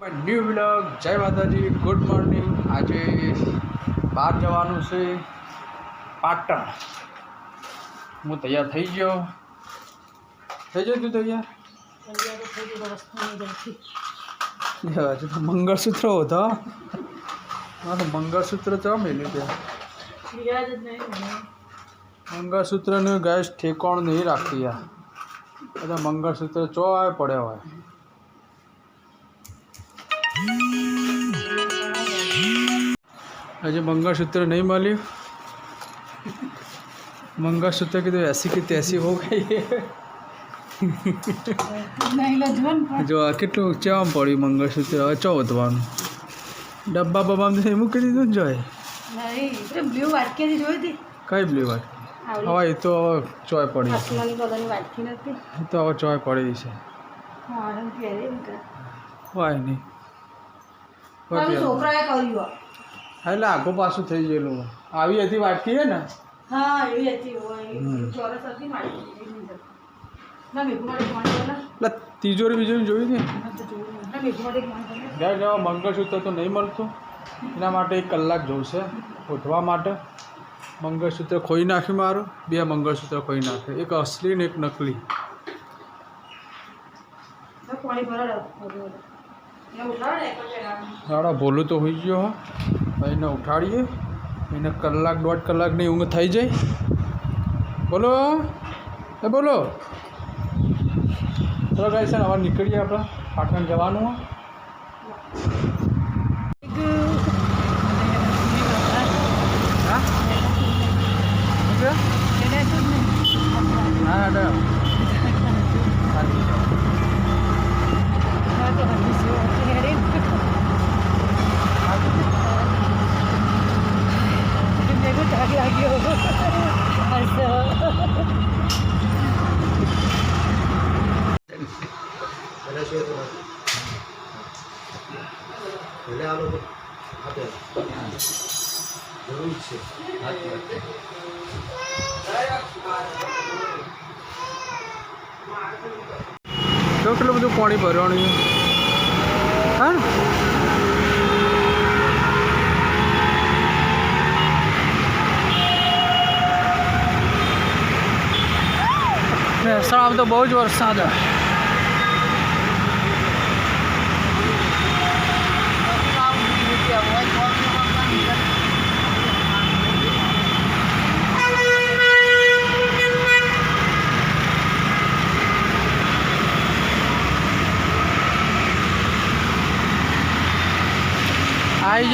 New vlog જય માતાજી. Good morning આજે બહાર જવાનું છે પાટણ. હું તૈયાર થઈ ગયો. થઈ ગયો તું તૈયાર? મંગળસૂત્ર હતો, હા. મંગળસૂત્ર ચો મેલું ત્યાં મંગળસૂત્રનું ગેસ ઠેકોણ નહીં રાખતી યાર બધા મંગળસૂત્ર ચો આવે પડ્યા હોય. હજી મંગળસૂત્ર નહીં મળ્યું. મંગળસૂત્ર કીધું એસી કે ત્યાસી હો ગઈ. જો આ કેટલું ચેવામ પડ્યું મંગળસૂત્ર હવે ચો વધવાનું? ડબ્બા બબ્બા મૂકી દીધું ને જોય બ્લુ વાટકી જોઈ કઈ બ્લ્યુ વાત હવે એ તો હવે ચોય પડી વાટકી એ તો હવે ચોય પડી છે. હોય નહીં. છોકરાએ કર્યું હા, એટલે આખું પાછું થઈ ગયેલું. આવી હતી વાટકી છે ને? હા ના એટલે તિજોરી બીજોરી જોઈ હતી? ઘેર જવા મંગળસૂત્ર તો નહીં મળતું. એના માટે એક કલાક જોઈશે ઉઠવા માટે. મંગળસૂત્ર ખોઈ નાખ્યું મારું. બે મંગળસૂત્ર ખોઈ નાખ્યું. એક અસલી ને એક નકલી. સાડા ભોલું તો હોઈ ગયો હો. ભાઈને ઉઠાડીએ. એને કલાક દોઢ કલાકની ઊંઘ થઈ જાય. બોલો? એ બોલો. ચલો ગાઈ સર હવે નીકળીએ આપણે. પાટણ જવાનું. હા હા શું છે? હા અડે જો કેટલું પાણી ભરવાનું છે હા ને? મહેસાણામાં તો બહુ જ વરસાદ છે.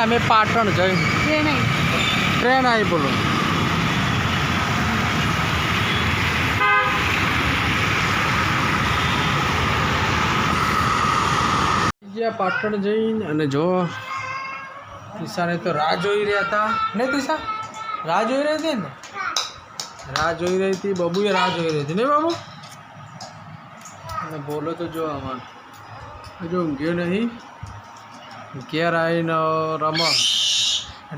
આવી અમે પાટણ જઈ. ટ્રેન આવી બોલો. ગયા પાટણ જઈને અને જો તિશાને તો રાહ જોઈ રહ્યા હતા. ને તિશા રાહ જોઈ રહી હતી ને? રાહ જોઈ રહી હતી બબુએ રાહ જોઈ રહી હતી. ને બાબુ? અને બોલો તો જો આમાં. હજુ ઊંઘ્યો નહીં. ઘેર આવીને રમા.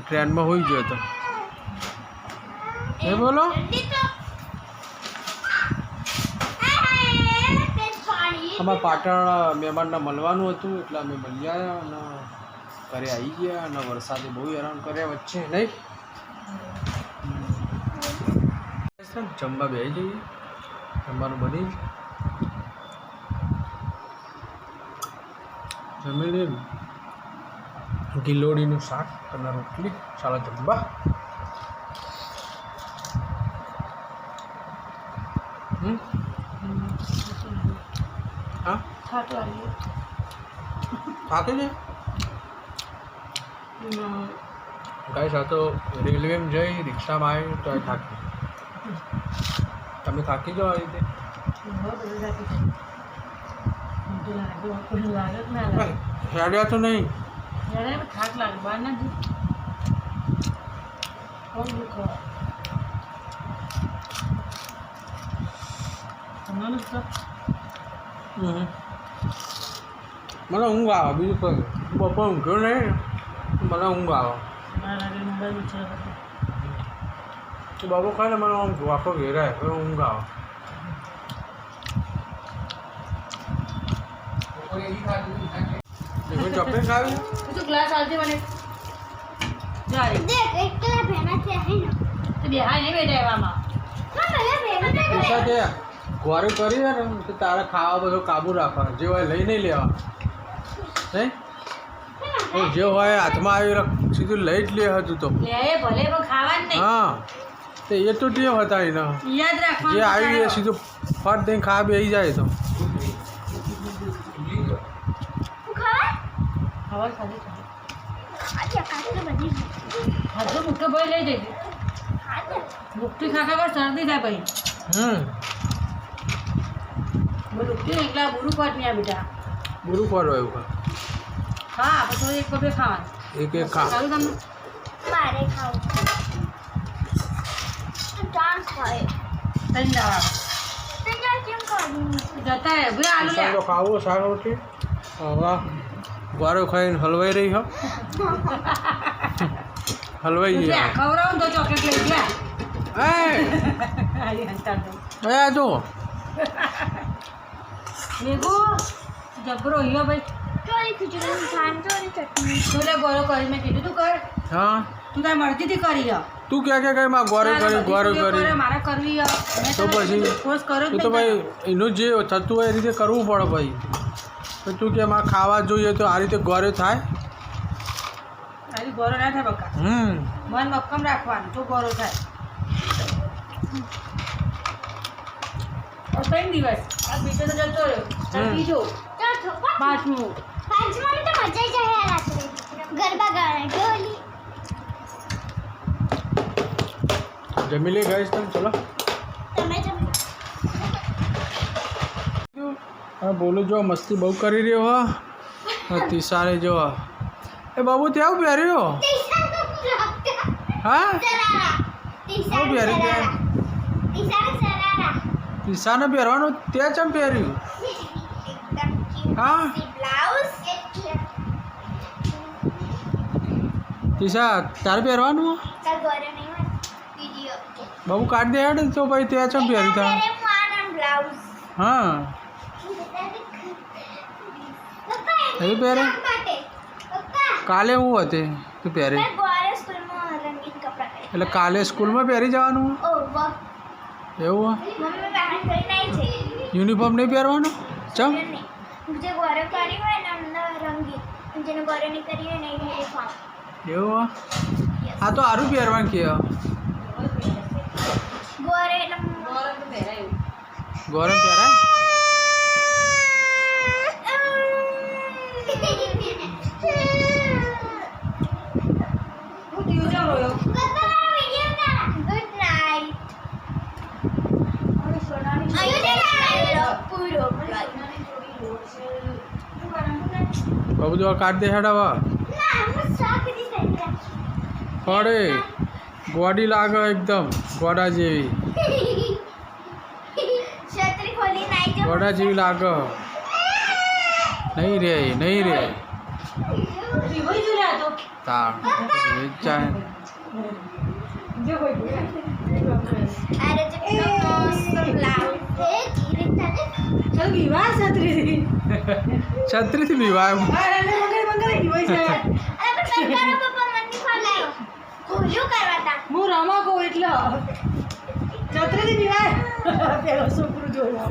ટ્રેનમાં હોઈ ગયો હતો એ બોલો. અમારે પાટણ મહેમાનને મળવાનું હતું, એટલે અમે મળી આવ્યા અને ઘરે આવી ગયા અને વરસાદે બહુ હેરાન કર્યા વચ્ચે, નહીં? જમવા બે જઈએ. જમવાનું બની જમી લઈએ. ગિલોડીનું શાક અને રોટલી. ચાલો જમવા. થાકી છે ગાય સાથે રેલવેમાં જઈ રિક્ષામાં આવી તો થાકી તમે થાકી જાઓ આવી રીતે? લાગે, તો નહીં. જ્યારે થાક લાગે બહાર ના જઈ. બહુ દુઃખ હોય. તમારું તો હમ. મને ઊંઘ આવે બીજું કંઈ બપોર ઊંઘ્યો નહીં મને ઊંઘ આવે બાર વાગે મોબાઈલ છે તો બાબુ ખાય ને મને આમ આખો ઘેરાય પછી ઊંઘ આવે દેખો ચોકલેટ ખાવી? તું તો ગ્લાસ આલજે મને. જાય. દેખ એકલા ભેના છે હે ને તો બેહાય નહીં બેટા એવામાં. હા મને ભેના પૈસા કે ગોરે કરીએ ને તો તારે ખાવા બધો કાબુ રાખવા જે હોય લઈ નહીં લેવા. નહીં? તો જે હોય હાથમાં આવી સીધું લઈ જ લે હતું તો. લે ભલે પણ ખાવા જ નહીં. હા. તે એ તો ટેવ હતા એના. યાદ રાખવાનું જે આવી સીધું ફટ દઈને ખાવા બેસી જાય તો તું ખાવા ખબર ખાધી ખાધી. આજે કાલે બધી હાથો મુઠ્ઠો ભરી લઈ જજે આજે મુઠ્ઠી ખાખા કર શરદી થાય પછી હમ મુઠ્ઠી એકલા બુરું પાટ નહીં આ બેટા બુરું પડો એવું હા પછી એક પગે ખાવાનું એક એક ખા સારું તમને મારે ખાવું તું ડાન્સ કરે તઈ જવા તો જા કેમ કરી જતા રહે ભાઈ આલુ લે તો ખાવો ગોરો ખાઈને હલવાઈ રહી હો. હલવાઈ ગયા. ખવડાવું તો ચોકલેટ લઈ ગયા એ જો મેઘુ જબરો હિયો ભાઈ. ચોરી ખીચડી ખાન ચોરી ચટણી તું લે ગોળો કરી મેં કીધું તું કર. હા? તું તારી મરજીથી કરી હ તું ક્યાં ક્યાં કઈ માં ગોરે કરી ગોરે કરી. મારે કરવી તો પછી? તો ભાઈ એનું જે થતું હોય એ રીતે કરવું પડે ભાઈ. તો તું કે માં ખાવા જોઈએ તો આ રીતે ગોરે થાય? ગોળો ના થાય બકા. હમ. મન મક્કમ રાખવાનું તો ગોળો થાય. ત્રણ દિવસ. આ બીજો તો જતો રહ્યો. બીજો પાંચમું. પાંચમાની તો મજા જ આવે રાત્રે. ગરબા ગાણે ઢોલી. જમી લે તમે ચલો તમે જમ હા બોલું જો મસ્તી બહુ કરી રહ્યો હા, તિસારે જો એ બાબુ ત્યાં પહેર્યો હા? શું પહેરી સરારા. તિસાને પહેરવાનું ત્યાં ચમ પહેર્યું હા? તિસા તારે પહેરવાનું બાબુ કાઢ દે હેડ તો ભાઈ ત્યાં ચમ પહેર્યું તા હા. એ પહેરે માટે પપ્પા કાલે હું હતી તું પહેરી મેં ગોરે સ્કૂલમાં રંગીન કપડાં પહેર્યા એટલે કાલે સ્કૂલમાં પહેરી જવાનું ઓ વાહ એવું મમ્મી બહાર કરી નહીં છે યુનિફોર્મ નહીં પહેરવાનું ચમ નહીં જે ગોરે કરી હોય ને અમને રંગીન જેને ગોરે નહીં કરી હોય ને એ યુનિફોર્મ એવું આ તો સારું પહેરવાનું કે ગોરે એટલે ગોળો તો પહેરાયું ગરમ પહેરાય તો કાઢ દે હેડ હવે પડે. બોડી લાગે એકદમ ગોડા જેવી. છત્રી ખોલી નાઈ જો ગોડા જેવી લાગે. નહીં રે નહીં રે. તીવ જ રહ્યા તો તાણ વેચાય અરે ચાલે ચાલ વિવાહ છત્રી છત્રીથી બીવાય અરે મંગળ મંગળ વિવાહ છે. અરે પણ સરકારો પપ્પા મને ખોલાયો ખોલ્યું કરવા તા હું રમા કહું એટલે. છત્રીથી વિવાહ? પેલો છોકરું જોયો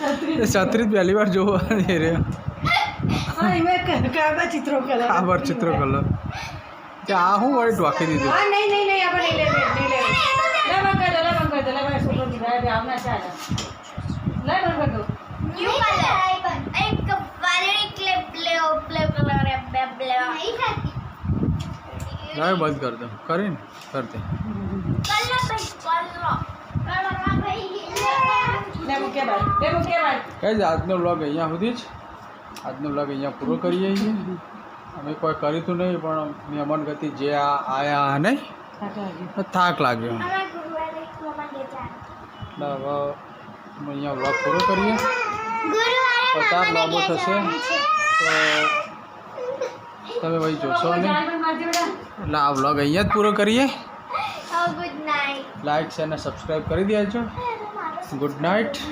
છત્રી છત્રી પહેલી વાર જોવાની રે હા એમાં કાબા ચિત્રો કરે આ વાર ચિત્ર કલર. તે આ હું વળી ઢોકી દીધું? હા નહીં નહીં નહીં આપણે નહીં લે નહીં લે. લે દો લે દો. લે છોકરો વિવાહ બી આવના ચાલે લે બંધ. કરી દો ન્યુ કલર. એક વાદળી ક્લિપ લેઓ ક્લિપ કલર બે બ્લે નહીં થતી લાવે બંધ કર દો. કરીને કર દે કલર ભાઈ કલર. કલર ભાઈ. લે મૂકે ભાઈ લે મૂકે ભાઈ. કઈ જ આજનો વ્લોગ અહીંયા સુધી જ. આજનો વ્લોગ અહીંયા પૂરો કરીએ છીએ. અમે કોઈ કર્યું તો નહીં પણ મહેમાન ગતિ જે આ આયા નહીં થાક લાગ્યો. હવે અહીંયા વ્લોગ પૂરો કરીએ. પચાસ લાંબો થશે. તો તમે ભાઈ જોશો ને એટલે આ વ્લોગ અહીંયા જ પૂરો કરીએ. Oh. લાઈક શેર અને સબસ્ક્રાઈબ કરી દેજો. Good night